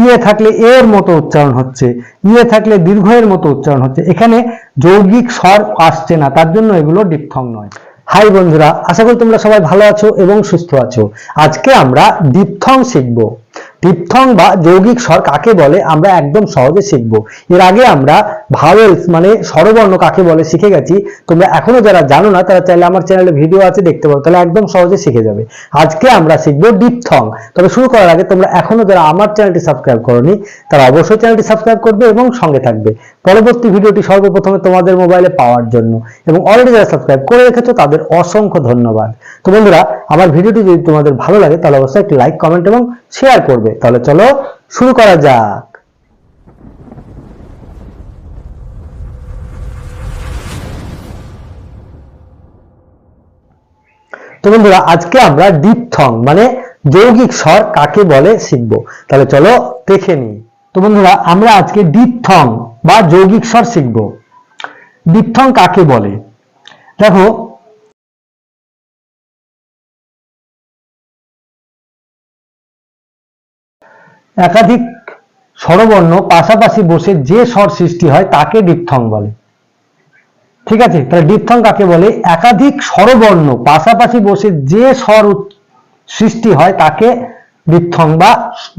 ইয়ে থাকলে এর মতো উচ্চারণ হচ্ছে ইয়ে থাকলে দীর্ঘ এর মতো উচ্চারণ হচ্ছে। এখানে যৌগিক স্বর আসছে না, তার জন্য এগুলো ডিপথং নয়। হাই বন্ধুরা, আশা করি তোমরা সবাই ভালো আছো এবং সুস্থ আছো। আজকে আমরা ডিপথং শিখব। ডিপথং বা যৌগিক স্বর কাকে বলে, আমরা একদম সহজে শিখব। এর আগে আমরা ভাওয়েলস মানে স্বরবর্ণ কাকে বলে শিখে গেছি। তোমরা এখনও যারা জানো না, তারা চাইলে আমার চ্যানেলে ভিডিও আছে, দেখতে পারো। তাহলে একদম সহজে শিখে যাবে। আজকে আমরা শিখব ডিপথং তবে শুরু করার আগে তোমরা এখনও যারা আমার চ্যানেলটি সাবস্ক্রাইব করনি, তারা অবশ্যই চ্যানেলটি সাবস্ক্রাইব করবে এবং সঙ্গে থাকবে। পরবর্তী ভিডিওটি সর্বপ্রথমে তোমাদের মোবাইলে পাওয়ার জন্য। এবং অলরেডি যারা সাবস্ক্রাইব করে রেখেছো, তাদের অসংখ্য ধন্যবাদ। তো বন্ধুরা, আমার ভিডিওটি যদি তোমাদের ভালো লাগে, তাহলে অবশ্যই একটি লাইক কমেন্ট এবং শেয়ার করবে। তাহলে চলো শুরু করা যাক। তো বন্ধুরা, আজকে আমরা ডিপথং মানে যৌগিক স্বর কাকে বলে, শিখব। তাহলে চলো দেখে নিই। তো বন্ধুরা, আমরা আজকে ডিপথং বা যৌগিক স্বর শিখব। ডিপথং কাকে বলে? দেখো, একাধিক স্বরবর্ণ পাশাপাশি বসে যে স্বর সৃষ্টি হয় তাকে ডিপথং বলে। ঠিক আছে? তাহলে ডিপথং কাকে বলে? একাধিক স্বরবর্ণ পাশাপাশি বসে যে স্বর সৃষ্টি হয় তাকে ডিপথং বা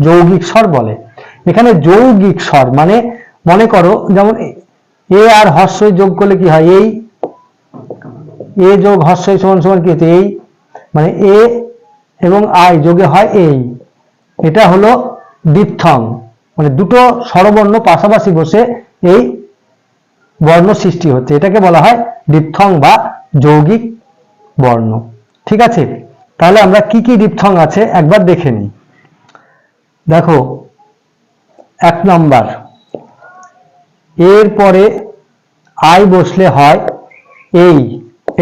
যৌগিক স্বর বলে। এখানে যৌগিক স্বর মানে মনে করো যেমন এ আর হর্ষই যোগ করলে কি হয়? এই, এ যোগ হর্ষই সমান সমান কি এই মানে এ এবং আই যোগে হয় এই। এটা হলো ডিপথং মানে দুটো স্বরবর্ণ পাশাপাশি বসে এই বর্ণ সৃষ্টি হচ্ছে। এটাকে বলা হয় ডিপথং বা যৌগিক বর্ণ। ঠিক আছে? তাহলে আমরা কি কি ডিপথং আছে একবার দেখে নিই। দেখো এক নাম্বার। এর পরে আই বসলে হয় এই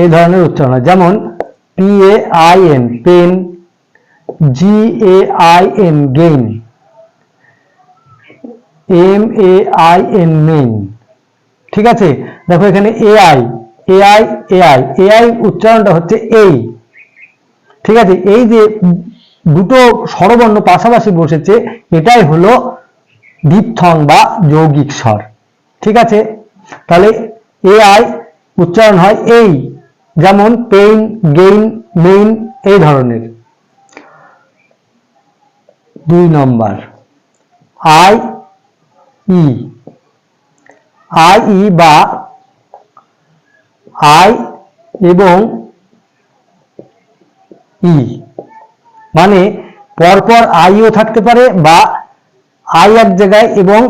এই ধরনের উচ্চারণ। যেমন P A I N pain G A I N gain M A I N main ঠিক আছে? দেখো এখানে এআই এআই এআই এআই উচ্চারণটা হচ্ছে এই। ঠিক আছে? এই যে দুটো স্বরবর্ণ পাশাপাশি বসেছে, এটাই হলো ডিপথং বা যৌগিক স্বর। ঠিক আছে? তাহলে এ আই উচ্চারণ হয় এই, যেমন পেইন গেইন মেইন এই ধরনের। দুই নম্বর আই ই আই ই বা আই এবং ই মানে পরপর আইও থাকতে পারে বা আই এক জায়গায় এবং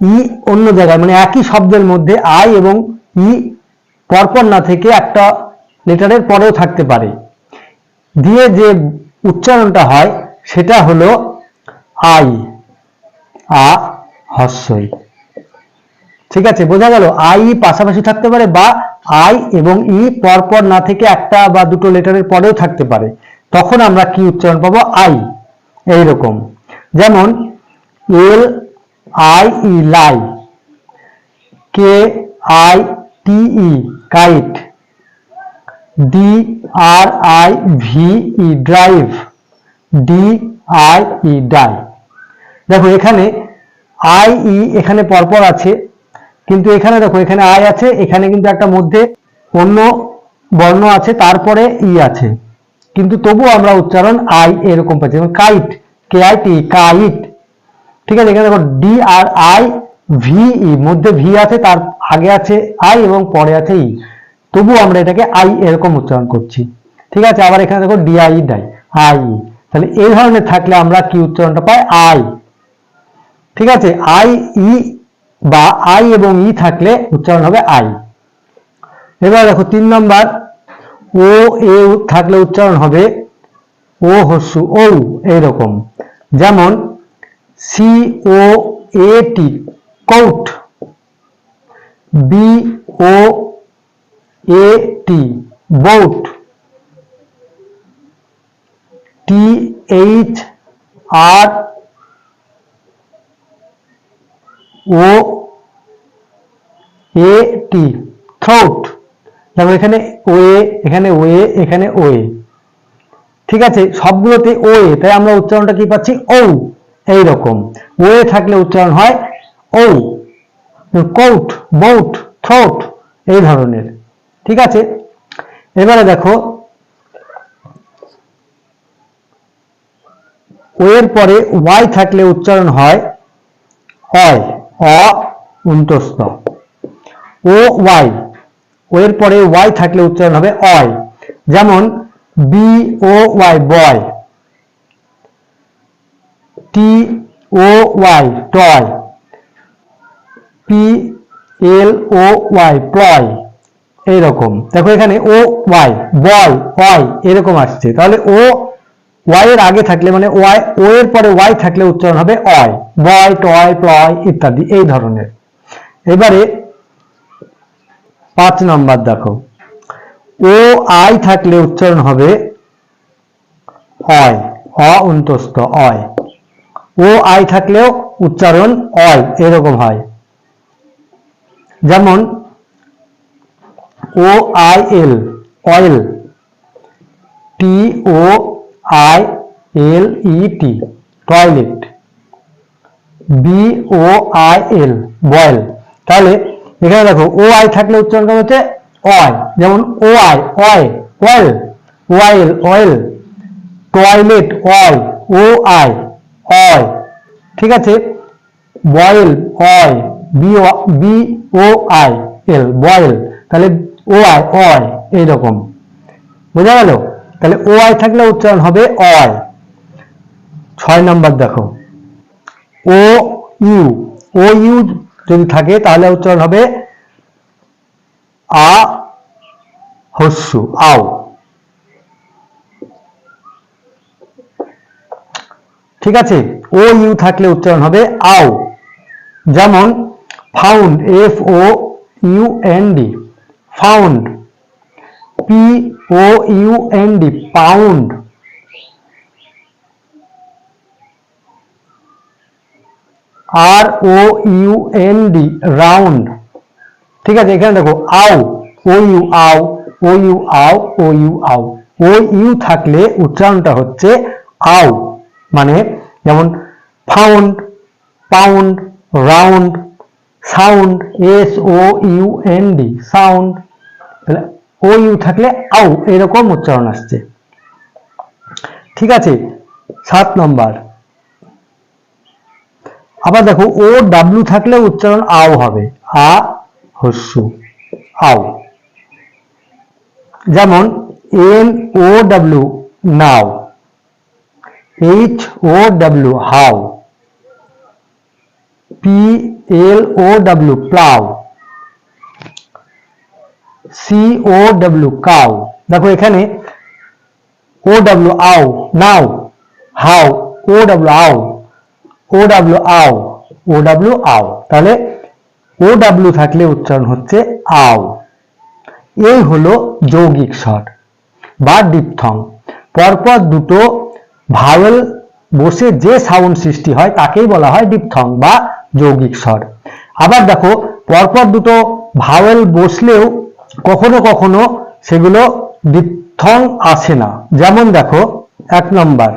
ই অন্য জায়গায় মানে একই শব্দের মধ্যে আই এবং ই পরপর না থেকে একটা লেটারের পরেও থাকতে পারে। দিয়ে যে উচ্চারণটা হয়, সেটা হলো আই আ, হস্যই। ঠিক আছে, বোঝা গেল? আই পাশাপাশি থাকতে পারে বা আই এবং ই পরপর না থেকে একটা বা দুটো লেটারের পরেও থাকতে পারে। তখন আমরা কি উচ্চারণ পাবো? আই এইরকম। যেমন L I E lie K I T E kite D R I V E drive D I E die দেখো, এখানে আই ই এখানে পরপর আছে, কিন্তু এখানে দেখো, এখানে আই আছে, এখানে কিন্তু একটা মধ্যে অন্য বর্ণ আছে, তারপরে ই আছে। কিন্তু তবুও আমরা উচ্চারণ আই এরকম পাচ্ছি। যেমন kite K I T kite ঠিক আছে, এখানে দেখো D R I V E মধ্যে ভি আছে, তার আগে আছে আই এবং পরে আছে ই তবুও আমরা এটাকে আই এরকম উচ্চারণ করছি। ঠিক আছে, আবার এখানে দেখো ডি আই ডাই। আই তাহলে এই ধরনের থাকলে আমরা কি উচ্চারণটা পাই? আই ঠিক আছে আই ই বা আই এবং ই থাকলে উচ্চারণ হবে আই এবার দেখো তিন নম্বর ও এ থাকলে উচ্চারণ হবে ও হস্যু ও এইরকম। যেমন C O A T coat B O A T boat T H R O A T throat দেখো এখানে ওয়ে এখানে ওয়ে এখানে ওয়ে ঠিক আছে, সবগুলোতে ওয়ে তাই আমরা উচ্চারণটা কি পাচ্ছি? ও এই রকম ওয়ে থাকলে উচ্চারণ হয় ও কোট, বোট, থ্রোট, এই ধরনের। ঠিক আছে? এবারে দেখো, ওয়ের পরে ওয়াই থাকলে উচ্চারণ হয় অয়, অ উন্তস্ত ও ওয়াই, ওয়ের পরে ওয়াই থাকলে উচ্চারণ হবে অয়। যেমন B, O, Y, boy. T O Y toy P L O Y ploy এইরকম। দেখো এখানে ও ওয়াই বয় ওয়াই এরকম আসছে। তাহলে ও ওয়াই এর আগে থাকলে মানে ওয়াই ও এর পরে ওয়াই থাকলে উচ্চারণ হবে অয়। বয় টয় প্লয় ইত্যাদি, এই ধরনের। এবারে পাঁচ নম্বর দেখো। ও আই থাকলে উচ্চারণ হবে অয় অন্তস্থ অয়। ও আই থাকলেও উচ্চারণ অয়, এরকম হয়। যেমন, O I L, oil. T, O, I, L, E, T, toilet. B, O, I, L, boil. তাহলে, এখানে দেখো, ও আই থাকলে উচ্চারণ করা হচ্ছে? অয়। যেমন, ও আই, অয়, অয়েল। ওয়াইল অয়েল। টয়লেট, অয়, ও আই। অয় ঠিক আছে? বয়েল অয় B O I L boil. তাহলে ও আই অয় এইরকম। বোঝা গেল? তাহলে ও আই থাকলে উচ্চারণ হবে অয় ছয় নাম্বার দেখো। ও ইউ ও ইউ যদি থাকে, তাহলে উচ্চারণ হবে আ, হস্যু, আও। ঠিক আছে? ও ইউ থাকলে উচ্চারণ হবে আও। যেমন found F O U N D found P O U N D pound R O U N D round ঠিক আছে? এখানে দেখো, আও ও ইউ আও ও ইউ আও ও ইউ আও। ও ইউ থাকলে উচ্চারণটা হচ্ছে আও। মানে যেমন found pound round sound S O U N D sound তাহলে ও ইউ থাকলে আউ এরকম উচ্চারণ আসছে। ঠিক আছে, সাত নম্বর। আবার দেখো ও ডাব্লু থাকলে উচ্চারণ আও হবে। আ, হস্যু আও যেমন N O W now H O W how P L O W plow C O W cow দেখো এখানে ও ডাব্লু আও নাও হাউ ও ডাব্লু আও ও ডাব্লু আও ও ডাব্লু আও তাহলে ও ডাব্লু থাকলে উচ্চারণ হচ্ছে আও এই হলো যৌগিক স্বর বা ডিপথং পরপর দুটো ভাওয়েল বসে যে সাউন্ড সৃষ্টি হয় তাকেই বলা হয় ডিপথং বা যৌগিক স্বর। আবার দেখো, পরপর দুটো ভাওয়েল বসলেও কখনো কখনো সেগুলো ডিপথং আসে না। যেমন দেখো, এক নম্বর,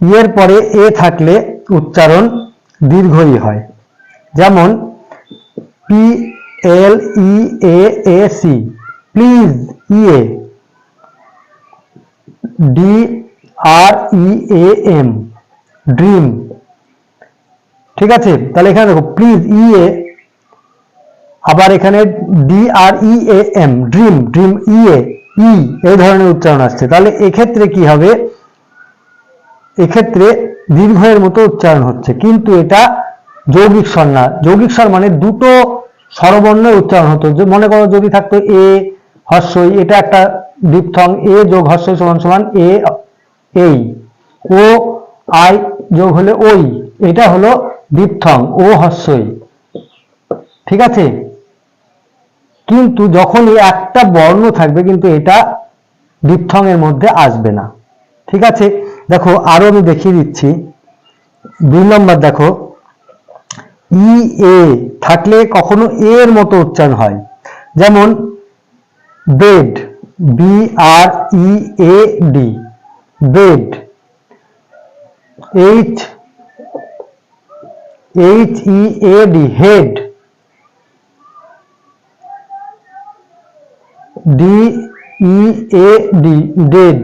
ইয়ের পরে এ থাকলে উচ্চারণ দীর্ঘই হয়। যেমন, P L E A A C, please ইয়ে D R E A M dream ঠিক আছে? তাহলে এখানে দেখো প্লিজ ই এ আবার এখানে D R E A M dream dream E A E এই ধরনের উচ্চারণ আসছে। তাহলে এক্ষেত্রে কি হবে? এক্ষেত্রে দীর্ঘের মতো উচ্চারণ হচ্ছে। কিন্তু এটা যৌগিক স্বর না। যৌগিক স্বর মানে দুটো স্বরবর্ণের উচ্চারণ হতো। মনে করো যদি থাকতো এ, হর্ষই, এটা একটা ডিপথং এ যোগ হর্ষই সমান সমান এ এই ও আই যোগ হলে ওই, এটা হলো ডিপথং ও হর্ষই ঠিক আছে? কিন্তু যখনই একটা বর্ণ থাকবে, কিন্তু এটা ডিপথং এর মধ্যে আসবে না। ঠিক আছে? দেখো, আরও আমি দেখিয়ে দিচ্ছি। দুই নম্বর দেখো। ই, এ থাকলে কখনো এর মতো উচ্চারণ হয়। যেমন, bread, B, R, E, A, D. Bread. H H E A D head D E A D dead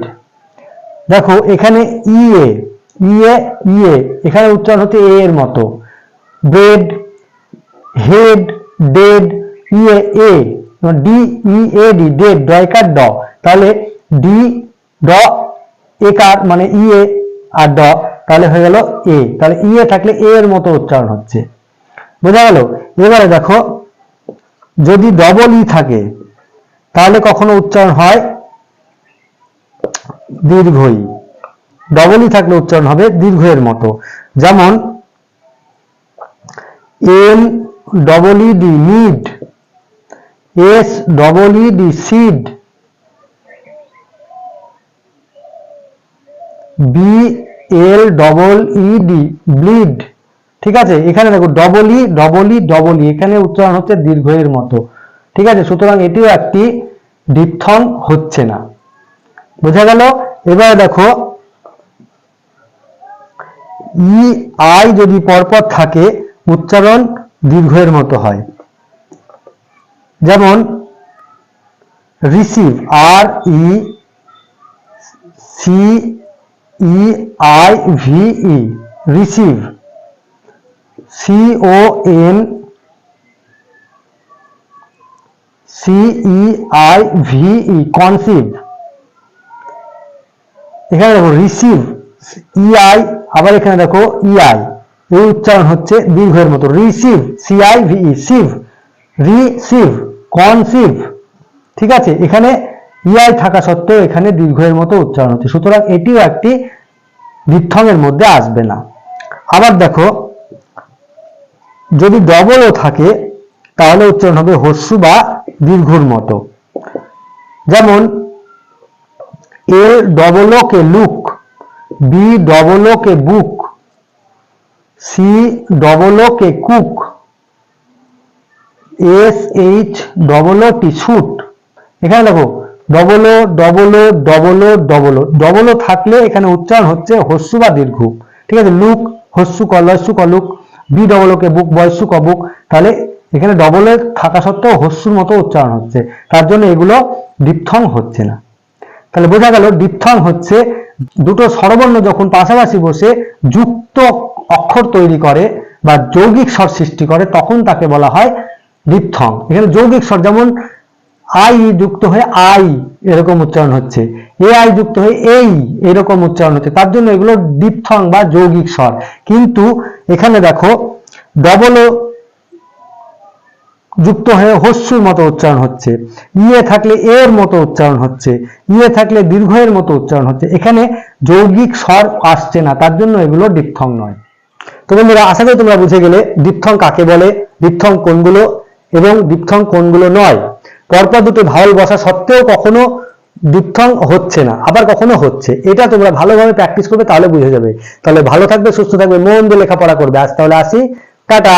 দেখো, এখানে ইএ ইএ ইএ এখানে উচ্চারণ হচ্ছে এ এর মতো। Bread head dead E A A D E A D dead ডয়কার ড। তাহলে ডি ড একার মানে ইএ আর ড। তাহলে হয়ে গেল এ তাহলে ইএ থাকলে এ এর মতো উচ্চারণ হচ্ছে। বোঝা গেল? এবারে দেখো, যদি ডবল ই থাকে, তাহলে কখনো উচ্চারণ হয় দীর্ঘই। ডবল ই থাকলে উচ্চারণ হবে দীর্ঘের মতো। যেমন N double E D need S double E D seed B L double E D bleed ঠিক আছে? এখানে দেখো double E double E double E এখানে উচ্চারণ হচ্ছে দীর্ঘের মতো। ঠিক আছে? সুতরাং এটিও একটি ডিপথং হচ্ছে না। বোঝা গেল? এবারে দেখো ই আই যদি পরপর থাকে, উচ্চারণ দীর্ঘের মতো হয়। যেমন receive R E C E I V E receive C O N C E I V E conceive এখানে দেখো রিসিভ ইআই আবার এখানে দেখো ই আই এই উচ্চারণ হচ্ছে দীর্ঘের মতো। Receive C C I V E সিভ receive conceive ঠিক আছে? এখানে ইআই থাকা সত্ত্বেও এখানে দীর্ঘের মতো উচ্চারণ হচ্ছে। সুতরাং এটিও একটি দিত্থঙের মধ্যে আসবে না। আবার দেখো, যদি ডবলও থাকে, তাহলে উচ্চারণ হবে হস্যু বা দীর্ঘর মতো। যেমন, A double O K look B double O K book C double O K cook S H double O T shoot এখানে দেখো double O double O double থাকলে এখানে উচ্চারণ হচ্ছে হস্যু বা দীর্ঘ। ঠিক আছে? লুক, হস্যু কলস্যু কলুক B double O K book বয়স্যু কবুক তাহলে এখানে ডবল থাকা সত্ত্বেও হস্যুর মতো উচ্চারণ হচ্ছে। তার জন্য এগুলো ডিপথং হচ্ছে না। তাহলে বোঝা গেল ডিপথং হচ্ছে দুটো স্বরবর্ণ যখন পাশাপাশি বসে যুক্ত অক্ষর তৈরি করে বা যৌগিক স্বর সৃষ্টি করে, তখন তাকে বলা হয় ডিপথং। এখানে যৌগিক স্বর যেমন আই যুক্ত হয়ে আই এরকম উচ্চারণ হচ্ছে। এ আই যুক্ত হয়ে এই এরকম উচ্চারণ হচ্ছে। তার জন্য এগুলো ডিপথং বা যৌগিক স্বর। কিন্তু এখানে দেখো ডবল যুক্ত হয়ে হস্যুর মতো উচ্চারণ হচ্ছে। ইয়ে থাকলে এর মতো উচ্চারণ হচ্ছে। ইয়ে থাকলে দীর্ঘ এর মতো উচ্চারণ হচ্ছে। এখানে যৌগিক স্বর আসছে না। তার জন্য এগুলো ডিপথং নয়। তো বন্ধুরা, আশা করি তোমরা বুঝে গেলে ডিপথং কাকে বলে, ডিপথং কোনগুলো এবং ডিপথং কোনগুলো নয়। পরপর দুটো ভাওয়াল বসা সত্ত্বেও কখনো ডিপথং হচ্ছে না, আবার কখনো হচ্ছে। এটা তোমরা ভালোভাবে প্র্যাকটিস করবে, তাহলে বুঝে যাবে। তাহলে ভালো থাকবে, সুস্থ থাকবে, মন দিয়ে লেখাপড়া করবে। আজ তাহলে আসি। টাটা!